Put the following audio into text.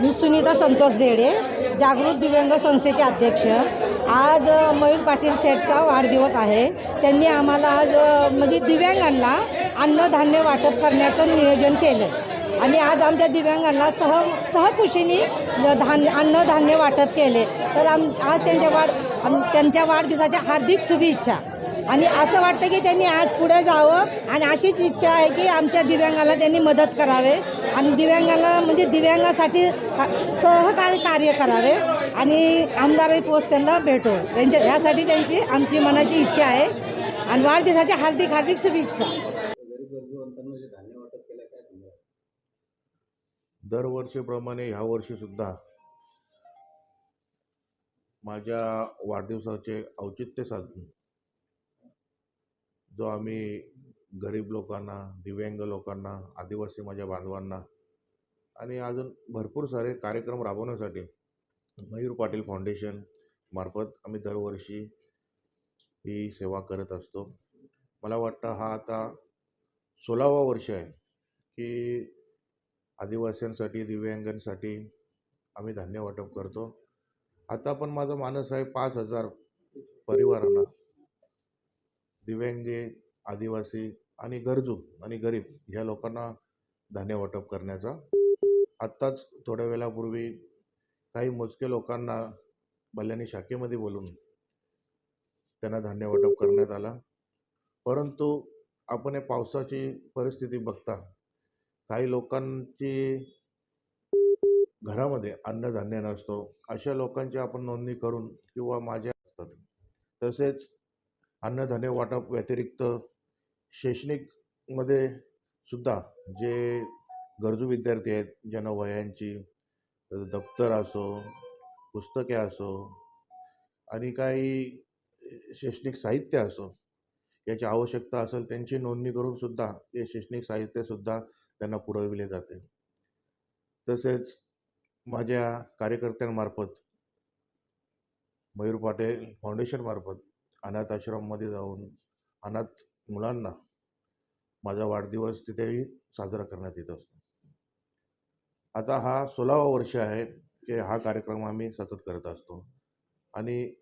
मी सुनीता संतोष देडे जागृत दिव्यांग संस्थेचे अध्यक्ष. आज मयूर पाटील शेठचा वाढदिवस आहे. त्यांनी आम्हाला आज म्हणजे दिव्यांगांना अन्नधान्य वाटप करण्याचं नियोजन केलं. आणि आज आमच्या दिव्यांगांना सह सहकुशीने धान्य अन्नधान्य वाटप केले. तर आम आज त्यांच्या वाढ आम- त्यांच्या वाढदिवसाच्या हार्दिक शुभेच्छा. आणि असं वाटतं की त्यांनी आज पुढे जावं आणि अशीच इच्छा आहे की आमच्या दिव्यांगाला त्यांनी मदत करावे. आणि दिव्यांगाला म्हणजे दिव्यांगासाठी सहकार्य कार्य करावे. आणि आमदारही पोस्ट त्यांना भेटो. त्यांच्या ह्यासाठी त्यांची आमची मनाची इच्छा आहे. आणि वाढदिवसाच्या हार्दिक हार्दिक शुभेच्छा गरीब गरजूवंतांना जे धान्य वाटप केलं काय सांगा दरवर्षीप्रमाणे ह्या वर्षीसुद्धा माझ्या वाढदिवसाचे औचित्य साधून जो आम्ही गरीब लोकांना दिव्यांग लोकांना आदिवासी माझ्या बांधवांना आणि अजून भरपूर सारे कार्यक्रम राबवण्यासाठी मयूर पाटील फाउंडेशन मार्फत आम्ही दरवर्षी ही सेवा करत असतो. मला वाटतं हा आता सोळावा वर्ष आहे की आदिवासींसाठी दिव्यांगांसाठी आम्ही धान्य वाटप करतो. आता पण माझं मानस आहे पाच हजार परिवारांना. दिव्यांगे आदिवासी आणि गरजू आणि गरीब ह्या लोकांना धान्य वाटप करण्याचा. आत्ताच थोड्या वेळापूर्वी काही मोजके लोकांना बल्याणी शाखेमध्ये बोलून त्यांना धान्य वाटप करण्यात आला. परंतु आपण हे पावसाची परिस्थिती बघता काही लोकांची घरामध्ये अन्नधान्य नसतो. अशा लोकांची आपण नोंदणी करून किंवा माझ्या असतात तसेच अन्नधान्य वाटप व्यतिरिक्त शैक्षणिकमध्ये सुद्धा जे गरजू विद्यार्थी आहेत ज्यांना वह्यांची दप्तर असो पुस्तके असो आणि काही शैक्षणिक साहित्य असो याची आवश्यकता असेल त्यांची नोंदणी करून सुद्धा ते शैक्षणिक साहित्यसुद्धा त्यांना पुरविले जाते. तसेच माझ्या कार्यकर्त्यांमार्फत मयूर पाटील फाउंडेशनमार्फत अनाथ आश्रममध्ये जाऊन अनाथ मुलांना माझा वाढदिवस तिथेही साजरा करण्यात येत असतो. आता हा सोळावा वर्ष आहे की हा कार्यक्रम आम्ही सतत करत असतो. आणि